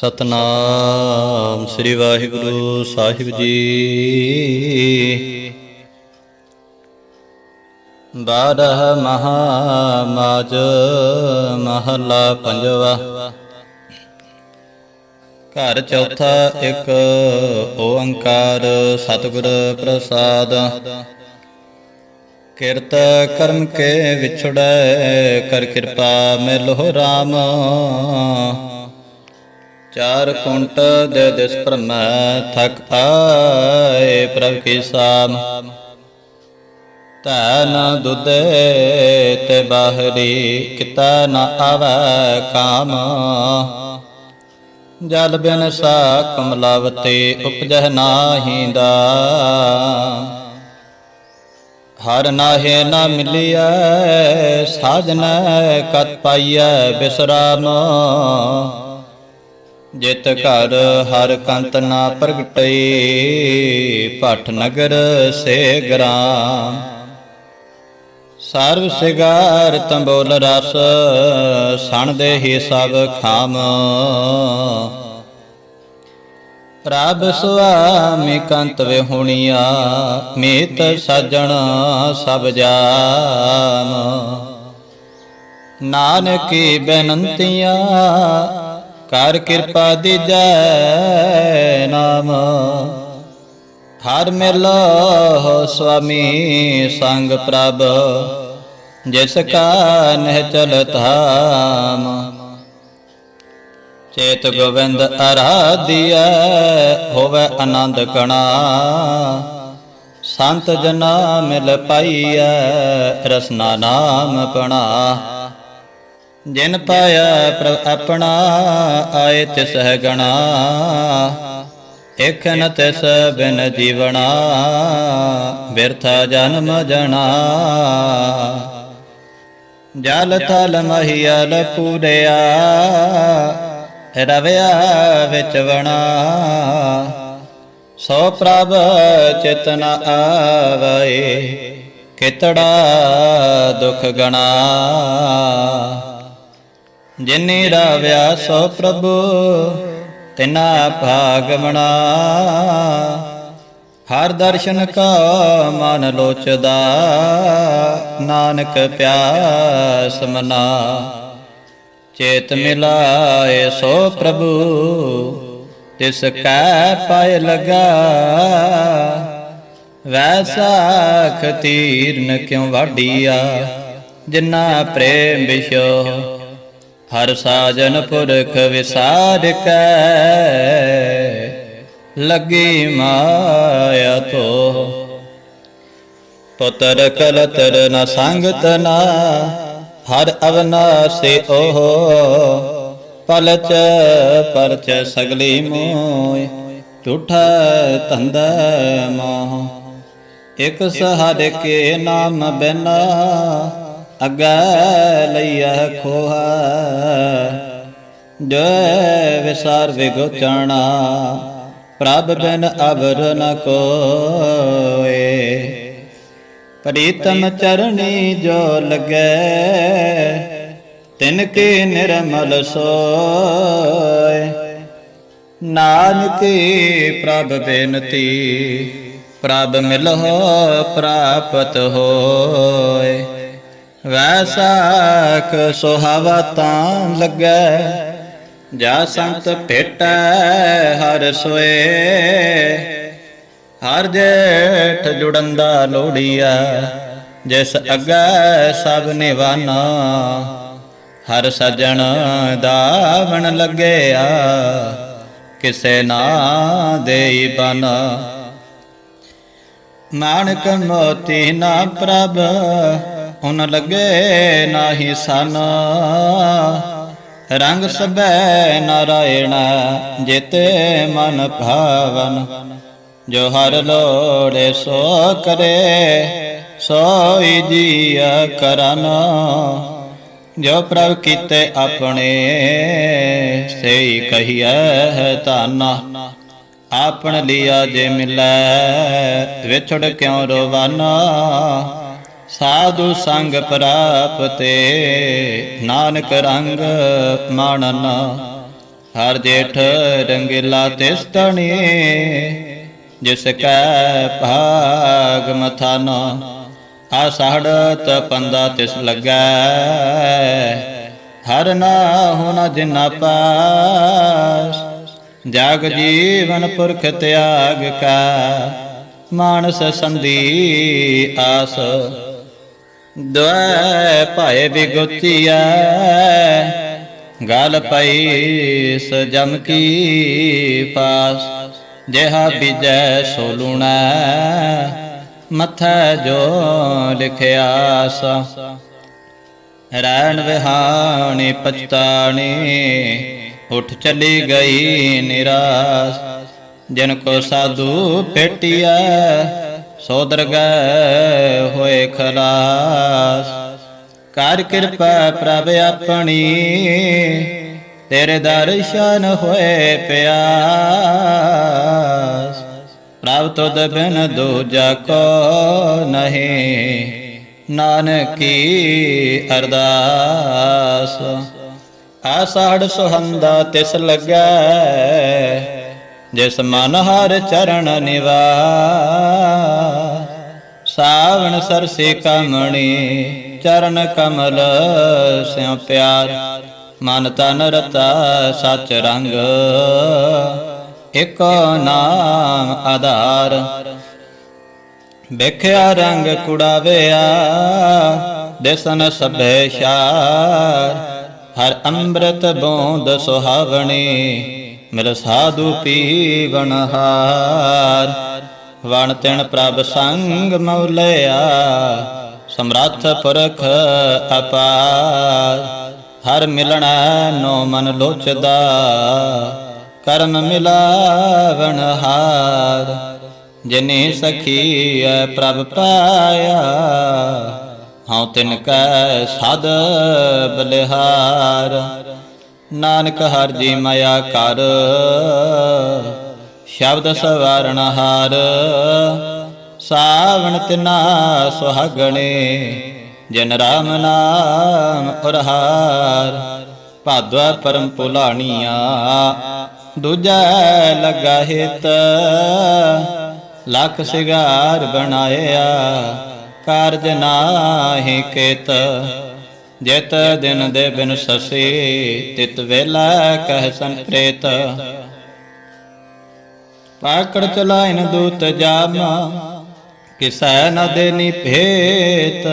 ਸਤਨਾਮ ਸ੍ਰੀ ਵਾਹਿਗੁਰੂ ਸਾਹਿਬ ਜੀ। ਬਾਰਹ ਮਹਾ ਮਾਜ ਮਹਲਾ ਪੰਜਵਾ। ਘਰ ਚੌਥਾ ਇੱਕ ਓੰਕਾਰ ਸਤਿਗੁਰ ਪ੍ਰਸਾਦ। ਕਿਰਤ ਕਰਮ ਕੇ ਵਿਛੜੈ, ਕਰ ਕਿਰਪਾ ਮਿਲੋ RAM ਚਾਰ ਕੁੰਟ ਦੇ ਦਿਸ ਭਰਮੈ ਥਕ ਆਏ ਪ੍ਰਭ ਕੀ ਸਾਮ। ਤੈ ਨ ਦੁਦੇ ਤੇ ਬਾਹਰੀ, ਕਿਤਾ ਨ ਆਵੈ ਕਾਮ। ਜਲ ਬਿਨ ਸਾ ਕਮਲਾਵਤੀ, ਉਪਜਹ ਨਾਹੀ ਦਾ। ਹਰ ਨਾਹੇ ਨਾ ਮਿਲਿਆ ਸਾਜਨ ਕਤ ਪਾਈਐ ਬਿਸਰਾਮ। ਜਿਤ ਘਰ ਹਰ ਕੰਤ ਨਾ ਪ੍ਰਗਟਈ ਭਟ ਨਗਰ ਸੇ ਗ੍ਰਾਮ। ਸਰਬ ਸਿਗਾਰ ਤੰਬੋਲ ਰਸ, ਸਣ ਦੇ ਹੀ ਸਭ ਖਾਮ। ਪ੍ਰਭ ਸੁਆਮੀ ਕੰਤ ਵੇ ਹੁਣੀਆ ਮੀਤ ਸਾਜਣ ਸਭ ਜਾਮ। ਨਾਨਕੀ ਬੇਨੰਤੀਆਂ ਕਰ ਕਿਰਪਾ ਦੀਜੈ ਨਾਮ। ਹਰ ਮਿਲੋ ਸੁਆਮੀ ਸੰਗ ਪ੍ਰਭ, ਜਿਸ ਕਾ ਨਹਿ ਚਲਤ ਹਾਮ ਚੇਤ ਗੋਵਿੰਦ ਅਰਾਧਿਐ, ਹੋਵੇ ਆਨੰਦ ਕਣਾ। ਸੰਤ ਜਨਾ ਮਿਲ ਪਾਈਐ, ਰਸਨਾ ਨਾਮ ਪਣਾ ਜਿਨ ਪਾਇਆ ਪ੍ਰਭ ਆਪਣਾ, ਆਏ ਤਿਸ ਹੈ ਗਣਾ। ਇਕ ਨ ਤਿਸ ਬਿਨ ਜੀਵਣਾ, ਬਿਰਥਾ ਜਨਮ ਜਣਾ। ਜਲ ਥਲ ਮਹੀਲ ਪੂਰਿਆ, ਰਵਿਆ ਵਿੱਚ ਵਣਾ। ਸੋ ਪ੍ਰਭ ਚਿਤਨ ਆਵੇ, ਕਿਤੜਾ ਦੁਖ ਗਣਾ। ਜਿਨੀ ਰਾਵਿਆ ਸੋ ਪ੍ਰਭੂ, ਤਿਨਾ ਭਾਗਵਣਾ ਹਰ ਦਰਸ਼ਨ ਕਾ ਮਨ ਲੋਚਦਾ, ਨਾਨਕ ਪਿਆਸ ਮਨਾ। ਚੇਤ ਮਿਲਾਏ ਸੋ ਪ੍ਰਭੂ, ਤਿਸ ਕੈ ਪਾਇ ਲਗਾ। ਵੈਸਾ ਖਤੀਰਨ ਕਿਉ ਵਾਡੀਆ ਜਿਨਾ ਪ੍ਰੇਮ ਵਿਸ਼ੋ ਹਰ ਸਾਜਨ ਪੁਰਖ ਵਿਸਾਰ ਕੈ ਲੱਗੀ ਮਾਇਆ ਤੋ। ਪੁੱਤਰ ਕਲਤਰ ਨ ਸੰਗਤ ਨਾ, ਹਰ ਅਵਨਾਸੇ ਓਹ। ਪਲਚ ਪਰਚ ਸਗਲੀ ਮੋਇ ਝੂਠਾ ਧੰਦਾ ਮੋਹ। ਇਕ ਸਹਰ ਕੇ ਨਾਮ ਬਿਨਾ ਅਗੈ ਲਈਆ ਖੋਹਾ ਜੋ ਵਿਸਾਰ ਵਿਗੋਚਣਾ ਪ੍ਰਭ ਬਿਨ ਅਵਰ ਨ ਕੋਏ। ਪ੍ਰੀਤਮ ਚਰਣੀ ਜੋ ਲਗੈ, ਤਿਨ ਕੀ ਨਿਰਮਲ ਸੋਏ। ਨਾਨਕੀ ਪ੍ਰਭ ਬੇਨਤੀ, ਪ੍ਰਭ ਮਿਲਹੁ ਪ੍ਰਾਪਤ ਹੋਏ। ਵੈਸਾਖ ਸੁਹਾਵਾ ਤਾਂ ਲੱਗੈ, ਜਾ ਸੰਤ ਭੇਟੈ ਹਰ ਸੋਏ। ਹਰ ਜੇਠ ਜੁੜੰਦਾ ਲੋੜੀਆ ਜਿਸ ਅੱਗੇ ਸਭ ਨਿਵਾਨਾ। ਹਰ ਸਜਣ ਦਾਵਣ ਲੱਗਿਆ, ਕਿਸੇ ਨਾ ਦੇਈ ਬਨਾ। ਨਾਨਕ ਮੋਤੀ ਨਾ ਪ੍ਰਭ ਉਨ ਲਗੇ ਨਾਹੀ ਸਨ। ਰੰਗ ਸਭੈ ਨਾਰਾਇਣ ਜਿਤੇ ਮਨ ਭਾਵਨ। ਜੋ ਹਰ ਲੋੜੇ ਸੋ ਕਰੇ, ਸੋਈ ਜੀਆ ਕਰਨ। ਜੋ ਪ੍ਰਭ ਕੀਤੇ ਆਪਣੇ, ਸਈ ਕਹੀਐ ਤਾਨਾ ਆਪਣ ਲਿਆ ਜੇ ਮਿਲੈ, ਵਿਛੜ ਕਿਉ ਰੋਵਾਨਾ? ਸਾਧੂ ਸੰਗ ਪ੍ਰਾਪਤੇ, ਨਾਨਕ ਰੰਗ ਮਾਣਨ। ਹਰ ਜੇਠ ਰੰਗੀਲਾ ਤਿਸ ਤਣੀ ਜਿਸ ਕੈ ਭਾਗ ਮਥਾਨਾ। ਆ ਸਾੜਤ ਪੰਦਾ ਤਿਸ ਲੱਗੈ, ਹਰ ਨਾ ਹੋਣਾ ਜਿਨਾ ਪਾਸ। ਜਗ ਜੀਵਨ ਪੁਰਖ ਤਿਆਗ ਕਾ, ਮਾਨਸ ਸੰਦੀ ਆਸ। ਦੁਐ ਭਾਏ ਬਿਗੁਤੀਐ ਗਲ ਪਈ ਸਜਮ ਕੀ ਪਾਸ, ਜਿਹਾ ਬਿਜੈ ਸੋ ਲੂਣੈ ਮਥੈ ਜੋ ਲਿਖਿਆਸ ਰੈਣ ਵਿਹਾਣੀ ਪਛਤਾਣੀ, ਉਠ ਚਲੀ ਗਈ ਨਿਰਾਸ, ਜਿਨ ਕੋ ਸਾਧੂ ਪੇਟਿਆ ਸੋ ਦਰਗਹਿ ਹੋਏ ਖਲਾਸ। ਕਰ ਕਿਰਪਾ ਪ੍ਰਭ ਆਪਣੀ, ਤੇਰੇ ਦਰਸ਼ਨ ਹੋਏ ਪਿਆਸ। ਪ੍ਰਭ ਤੁਧ ਬਿਨ ਦੂਜਾ ਕੋ ਨਹੀਂ, ਨਾਨਕੀ ਅਰਦਾਸ। ਆਸਾੜ ਸੁਹੰਦਾ ਤਿਸ ਲੱਗੈ, ਜਿਸ ਮਨ ਹਰ ਚਰਨ ਨਿਵਾ ਸਾਵਣ ਸਰਸੇ ਕਮਣੀ, ਚਰਨ ਕਮਲ ਸਿਉ ਪਿਆਰ। ਮਨ ਤਨ ਰਤਾ ਸਚ ਰੰਗ, ਇਕੋ ਨਾਮ ਆਧਾਰ। ਵੇਖਿਆ ਰੰਗ ਕੁੜਾਵਿਆ, ਦਿਸਨ ਸਭੇ ਸ਼ਾਰ। ਹਰ ਅੰਮ੍ਰਿਤ ਬੋਂਦ ਸੁਹਾਵਣੀ, ਮਿਲ ਸਾਧੂ ਪੀਵਨ ਹਾਰ। ਵਣ ਤਿਣ ਪ੍ਰਭ ਸੰਗ ਮਉਲਿਆ ਸਮਰੱਥ ਪੁਰਖ ਅਪਾਰ। ਹਰ ਮਿਲਣਾ ਨੋ ਮਨ ਲੋਚਦਾ, ਕਰਮ ਮਿਲਾਵਣ ਹਾਰ। ਜਿਨੇ ਸਖੀਐ ਪ੍ਰਭ ਪਾਇਆ, ਹਉ ਤਿਨ ਕੈ ਸਦ ਬਲਿਹਾਰ। ਨਾਨਕ ਹਰ ਜੀ ਮਾਇਆ ਕਰ ਸ਼ਬਦ ਸਵਾਰਣ ਹਾਰ ਸਾਵਣ ਤਿਨਾ ਸੁਹਾਗਣੇ, ਜਨ ਰਾਮ ਨਾਮ ਉਰਹਾਰ। ਭਾਦਵਾ ਪਰਮ ਪੁਲਾਣੀਆਂ, ਦੂਜਾ ਲਗਾ ਹਿਤ। ਲੱਖ ਸਿਗਾਰ ਬਣਾਇਆ, ਕਾਰਜ ਨਾਹੀ ਕੇਤ। ਜਿਤ ਦਿਨ ਦੇ ਬਿਨ ਸਸੀ, ਤਿਤ ਵੇਲਾ ਕਹਿ ਸੰਪ੍ਰੇਤ। ਪਾਕੜ ਚਲਾਇਨ ਦੂਤ ਜਾਮਾ, ਕਿਸੈ ਨ ਦੇਨੀ ਭੇਤ,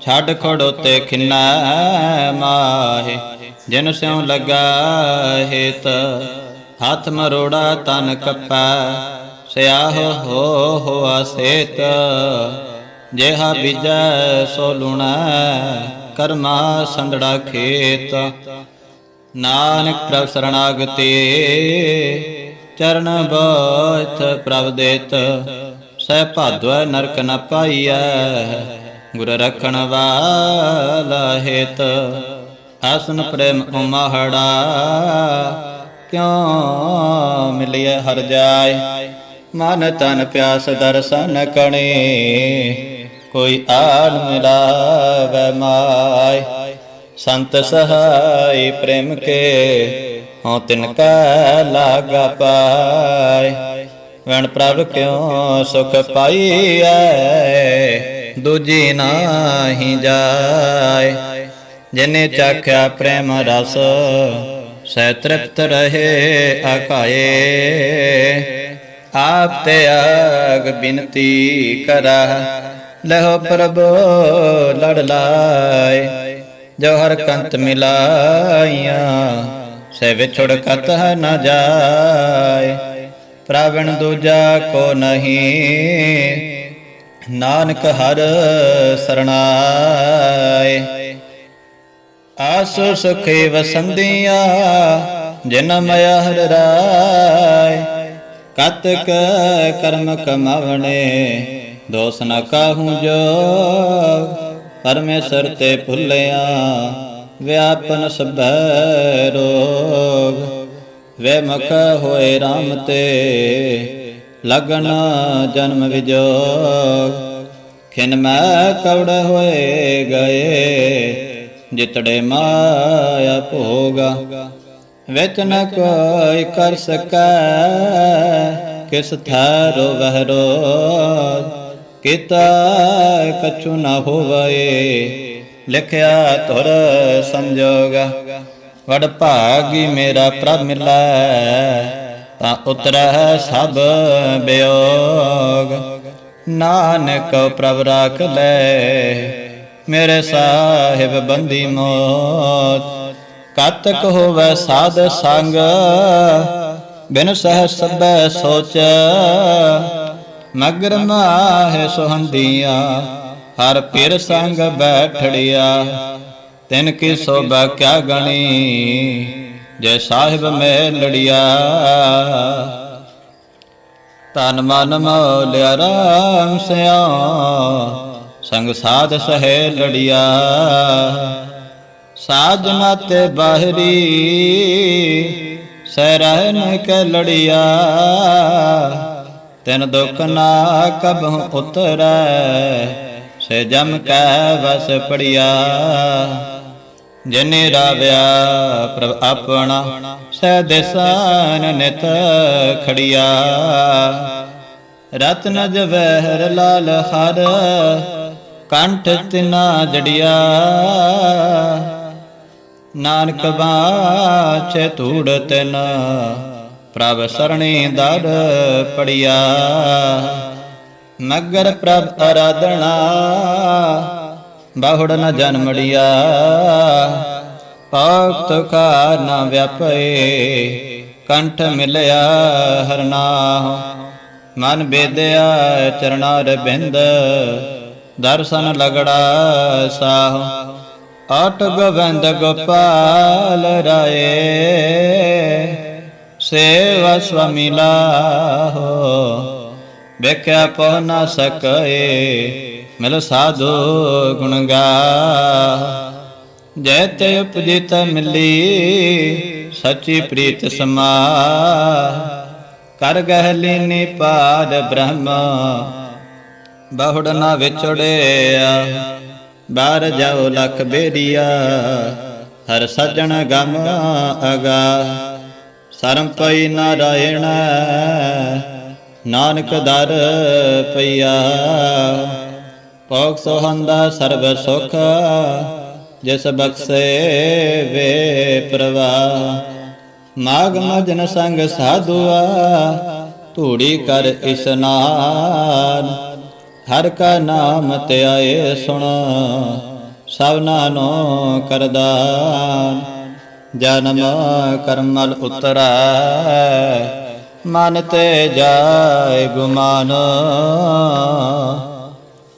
ਛੱਡ ਖੜੋ ਤੇ ਖਿਨਾ ਮਾਹੇ, ਜਿਨ ਸਿਉ ਲਗਾ ਹੇਤ, ਹੱਥ ਮਰੋੜਾ ਤਨ ਕੱਪਾ, ਸਿਆਹ ਹੋ ਹੋਆ ਸੇਤ ਜਿਹਾ ਬਿਜੈ ਸੋ ਲੁਣਾ, ਕਰਮਾ ਸੰਦੜਾ ਖੇਤ। ਨਾਨਕ ਪ੍ਰਭ ਸਰਣਾਗਤੇ ਚਰਨ ਬੋਥ ਪ੍ਰਭ ਦੇਤ, ਸਹਿ ਭਾਦਵੈ ਨਰਕ ਨ ਪਾਈਐ, ਗੁਰ ਰਖਣ ਵਾਲਾ ਹੇਤ, ਆਸਨ ਪ੍ਰੇਮ ਉਮਹੜਾ, ਕਿਉ ਮਿਲਿਆ ਹਰ ਜਾਏ? ਮਨ ਤਨ ਪਿਆਸ ਦਰਸ਼ਨ ਕਣੇ, ਕੋਈ ਆਨ ਮਿਲਾਵੈ ਮਾਇ ਸੰਤ ਸਹਾਈ ਪ੍ਰੇਮ ਕੇ ਹਉ ਤਿਨ ਕਾ ਲਾਗਾ ਪਾਇ ਵਣ ਪ੍ਰਭ ਕਿਉ ਸੁਖ ਪਾਈਐ? ਦੂਜੀ ਨਾਹੀ ਜਾਏ। ਜਿਨੇ ਚਾਖਿਆ ਪ੍ਰੇਮ ਰਸ, ਸਹਿ ਤ੍ਰਿਪਤ ਰਹੇ ਆਕਾਏ ਆਪ ਤੇ ਆਗ ਬਿਨਤੀ ਕਰਾ। ਲਹੋ ਪ੍ਰਭ ਲੜ ਲਾਏ। ਜੋ ਹਰ ਕੰਤ ਮਿਲਾਈਆਂ ਸੇ ਵਿਛੜ ਕਤ ਨਾ ਜਾਏ, ਪ੍ਰਵਣ ਦੂਜਾ ਕੋ ਨਹੀਂ। ਨਾਨਕ ਹਰ ਸਰਣਾਏ। ਆਸੋ ਸੁਖੇ ਵਸੰਦੀਆਂ ਜਿਨ ਮਯ ਹਰ ਰਾਏ। ਕਤਕ ਕਰਮ ਕਮਾਵਣੇ, ਦੋਸ ਨ ਕਾਹੂ ਜੋ ਪਰਮੇਸ਼ਰ ਤੇ ਭੁੱਲਿਆ। ਵਿਆਪਨ ਸਭੈ ਰੋਗ ਵੇ ਮਖ ਹੋਏ RAM ਤੇ, ਲਗਨ ਜਨਮ ਵਿਜੋਗ। ਖਿਨ ਮੈਂ ਕਵੜ ਹੋਏ ਗਏ, ਜਿਤੜੇ ਮਾਇਆ ਭੋਗਾ। ਵਿੱਚ ਨ ਕੋਈ ਕਰ ਸਕੈ, ਕਿਸ ਥਾਰੋ ਵਹਰੋ ਕੀਤਾ ਕਛੁ ਨ ਹੋਵੇ ਲਿਖਿਆ ਧੁਰ ਸੰਜੋਗ, ਵਡ ਭਾਗੀ ਮੇਰਾ ਪ੍ਰਭ ਮਿਲੈ, ਤਾਂ ਉਤਰਹਿ ਸਭ ਬਿਯੋਗ ਨਾਨਕ ਪ੍ਰਭ ਰਾਖ ਲੈ, ਮੇਰੇ ਸਾਹਿਬ ਬੰਦੀ ਮੋਤ। ਕਤਕ ਹੋਵੇ ਸਾਧ ਸੰਗ, ਬਿਨ ਸਹ ਸਬੈ ਸੋਚ, ਮਗਰ ਮਾਹਿ ਸੁਹੰਦੀਆਂ ਹਰ ਪਿਰ ਸੰਗ ਬੈਠੜਿਆ। ਤਿਨ ਕੀ ਸੋਭਾ ਕਿਆ ਗਣੀ, ਜੈ ਸਾਹਿਬ ਮੈਂ ਲੜਿਆ। ਤਨ ਮਨ ਮੋਲਿਆ ਰਾਮ ਸਿਆ ਸੰਗ ਸਾਧ ਸਹਿ ਲੜਿਆ। ਸਾਜਨਾ ਤੇ ਬਾਹਰੀ ਸਹਿ ਰਹਿਨ ਕੇ ਲੜਿਆ। ਤਿਨ ਦੁਖ ਨਾ ਕਬਹੁ ਉਤਰੈ ਸੇ ਜਮ ਕੈ ਵਸ ਪੜਿਆ। ਜਿਨੇ ਰਾਵਿਆ ਪ੍ਰਭ ਆਪਣਾ ਸਹਿ ਦੇਸਾਨ ਨਿਤ ਖੜਿਆ। ਰਤਨ ਜਵਹਿਰ ਲਾਲ ਹਰ, ਕੰਠ ਤਿਨਾ ਜੜਿਆ। ਨਾਨਕ ਬਾਛੇ ਧੂੜ ਤਿਨ, ਪ੍ਰਭ ਸਰਣੀ ਦਰ ਪੜਿਆ। ਨਗਰ ਪ੍ਰਭ ਅਰਾਧਣਾ ਬਾਹੁੜ ਨ ਜਨਮੜਿਆ ਭਗਤ ਕਾ ਨ ਵਿਆਪੇ, ਕੰਠ ਮਿਲਿਆ ਹਰਨਾ ਮਨ ਬੇਦਿਆ ਚਰਨਾਰ ਬਿੰਦ, ਦਰਸ਼ਨ ਲਗੜਾ ਸਾਹ। ਅਟ ਗੋਬਿੰਦ ਗੋਪਾਲ ਰਾਏ, ਸੇਵਾ ਸੁਆਮੀ ਲਾਹੋ। ਵੇਖਿਆ ਪੋ ਨਾ ਸਕਏ, ਮਿਲ ਸਾਧੂ ਗੁਣ ਗਾ। ਜੈ ਤੇ ਉਪਜਿਤ ਮਿਲੀ, ਸੱਚੀ ਪ੍ਰੀਤ ਸਮਾ। ਕਰ ਗਹਿਲੀ ਨਿਪਾਦ ਬ੍ਰਹਮ, ਬਹੁੜ ਨਾ ਵਿਛੜਿਆ। ਬਾਹਰ ਜਾਓ ਲਖ ਬੇਰੀਆ, ਹਰ ਸੱਜਣ ਗਮ ਅਗਾ। ਸਰਮ ਪਈ ਨਾਰਾਇਣ ਨਾਨਕ ਦਰ ਪਈਆ। ਭੋਗ ਸੋਹੰਦਾ ਸਰਬ ਸੁਖ, ਜਿਸ ਬਖਸੇ ਵੇ ਪ੍ਰਵਾ ਮਾਗ ਮਜਨ ਸੰਗ ਸਾਧੂਆ, ਧੂੜੀ ਕਰ ਇਸਨਾਨ ਹਰ ਕਾ ਨਾਮ ਧਿਆਏ ਸੁਣ ਸਭਨਾ ਨੋ ਕਰਦਾਨ ਜਨਮ ਕਰਮਲ ਉਤਰੈ ਮਨ ਤੇ ਜਾਏ ਗੁਮਾਨ।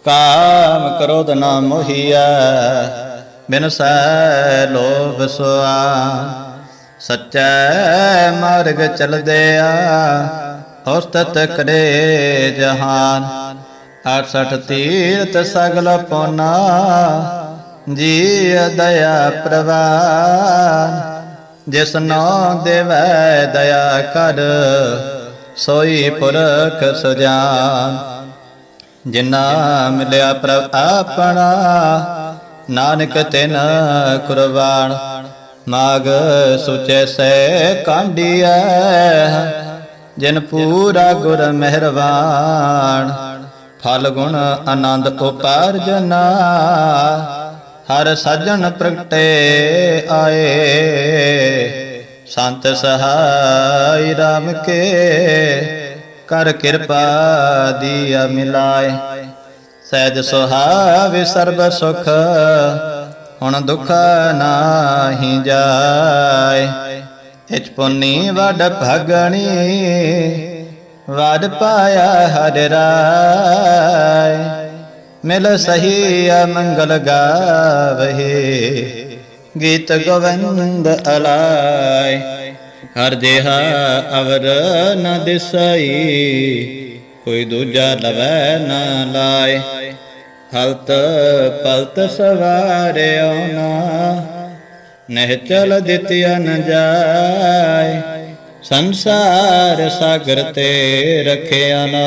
ਕਾਮ ਕ੍ਰੋਧ ਨਾ ਮੋਹਿਆ ਬਿਨ ਸੈ ਲੋਭ ਸੁਆ। ਸਚੈ ਮਾਰਗ ਚਲਦੇ ਆ ਹਸਤਤ ਕਰੇ ਜਹਾਨ। 68 ਤੀਰਤ ਸਗਲ ਪੋਨਾ ਜੀ ਦਇਆ ਪ੍ਰਵਾਨ। ਜਿਸ ਨੋ ਦੇਵੈ ਦਇਆ ਕਰ, ਸੋਈ ਪੁਰਖ ਸੁਜਾਨ। ਜਿਨਾ ਮਿਲਿਆ ਪ੍ਰਭ ਆਪਣਾ, ਨਾਨਕ ਤਿਨ ਕੁਰਬਾਨ। ਮਾਗ ਸੁਚੈ ਸੈ ਕਾਂਡੀਐ, ਜਿਨ ਪੂਰਾ ਗੁਰ ਮਿਹਰਬਾਨ। ਫਲ ਗੁਣ ਆਨੰਦ ਉਪਾਰਜਨਾ ਹਰ ਸਜਣ ਪ੍ਰਗਟੇ ਆਏ। ਸੰਤ ਸਹਾਈ ਰਾਮ ਕੇ ਕਰ ਕਿਰਪਾ ਦੀਆ ਮਿਲਾਏ। ਸਹਿਜ ਸੁਹਾਵੇ ਸਰਬ ਸੁਖ, ਹੁਣ ਦੁਖ ਨਾਹੀ ਜਾਏ। ਇਚ ਪੁੰਨੀ ਵਡ ਭਗਣੀ, ਵਡ ਪਾਇਆ ਹਰ ਰਾਏ। ਮਿਲ ਸਹੀ ਮੰਗਲ ਗਾਵਹਿ। ਗੀਤ ਗੋਵਿੰਦ ਅਲਾਈ ਹਰ ਦੇਹਾ ਅਵਰ ਨ ਦਿਸਈ। ਕੋਈ ਦੂਜਾ ਲਵੈ ਨ ਲਾਏ। ਹਲਤ ਪਲਤ ਸਵਾਰਿਓ ਨਾ। ਨਹਿ ਚਲ ਦਿਤਿਆ ਨ ਜਾਏ। ਸੰਸਾਰ ਸਾਗਰ ਤੇ ਰਖਿਆ ਨਾ।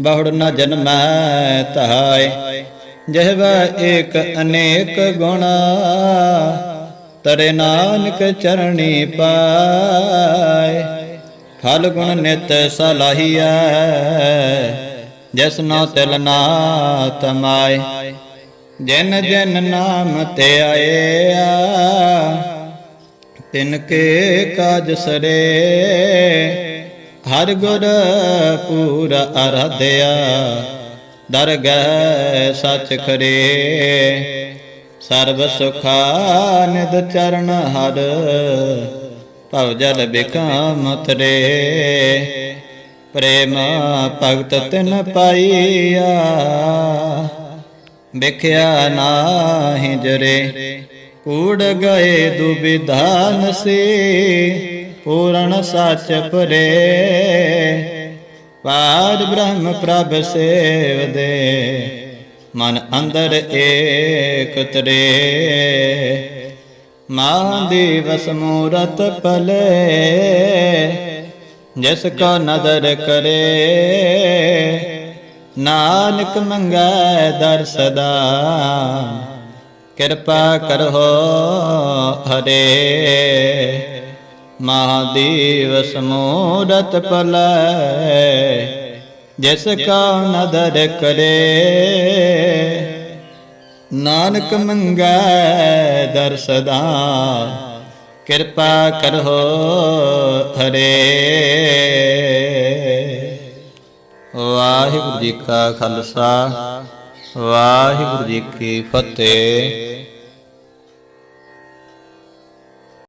ਬਹੁੜ ਨ ਜਨਮੈ ਧਾਇ ਜਿਹਵਾ ਏਕ ਅਨੇਕ ਗੁਣਾ। ਤਰੇ ਨਾਨਕ ਚਰਣੀ ਪਾਏ, ਫਲ ਗੁਣ ਨਿਤ ਸਲਾਹੀਐ, ਜਿਸ ਨੋ ਤਿਲ ਨਾ ਤਮਾਏ। ਜਿਨ ਜਿਨ ਨਾਮ ਤੇ ਆਇਆ, ਤਿਨ ਕੇ ਕਾਜ ਸਰੇ ਹਰ ਗੁਰ ਪੂਰਾ ਅਰਧਿਆ ਦਰਗਹਿ ਸੱਚ ਖਰੇ। ਸਰਬ ਸੁਖਾਨਿਦ ਚਰਨ ਹਰ, ਭਵ ਜਲ ਬਿਕਮ ਤਰੇ ਪ੍ਰੇਮ ਭਗਤ ਤਿਨ ਪਾਈਆ, ਵਿਖਿਆ ਨਾਹਿ ਜਰੇ। ਕੂੜ ਗਏ ਦੁਬਿਧਾਨ ਸੇ ਪੂਰਨ ਸੱਚ ਪਰੇ ਪਾਦ ਬ੍ਰਹਮ ਪ੍ਰਭ ਸੇਵਦੇ ਮਨ ਅੰਦਰ ਏਕ ਤਰੇ ਮਾਂ ਦਿਵਸ ਮੂਰਤ ਪਲੇ ਜਿਸ ਕੋ ਨਦਰ ਕਰੇ। ਨਾਨਕ ਮੰਗੈ ਦਰ ਸਦਾ। ਕਿਰਪਾ ਕਰੋ ਹਰੇ। ਮਹਾਦੇਵ ਸਮੂਰਤ ਪਲੈ ਜਿਸ ਕਾ ਨਦਰ ਕਰੇ। ਨਾਨਕ ਮੰਗੈ ਦਰਸਦਾ ਕਿਰਪਾ ਕਰੋ ਹਰੇ। ਵਾਹਿਗੁਰੂ ਜੀ ਕਾ ਖਾਲਸਾ, ਵਾਹਿਗੁਰੂ ਜੀ ਕੀ ਫਤਿਹ।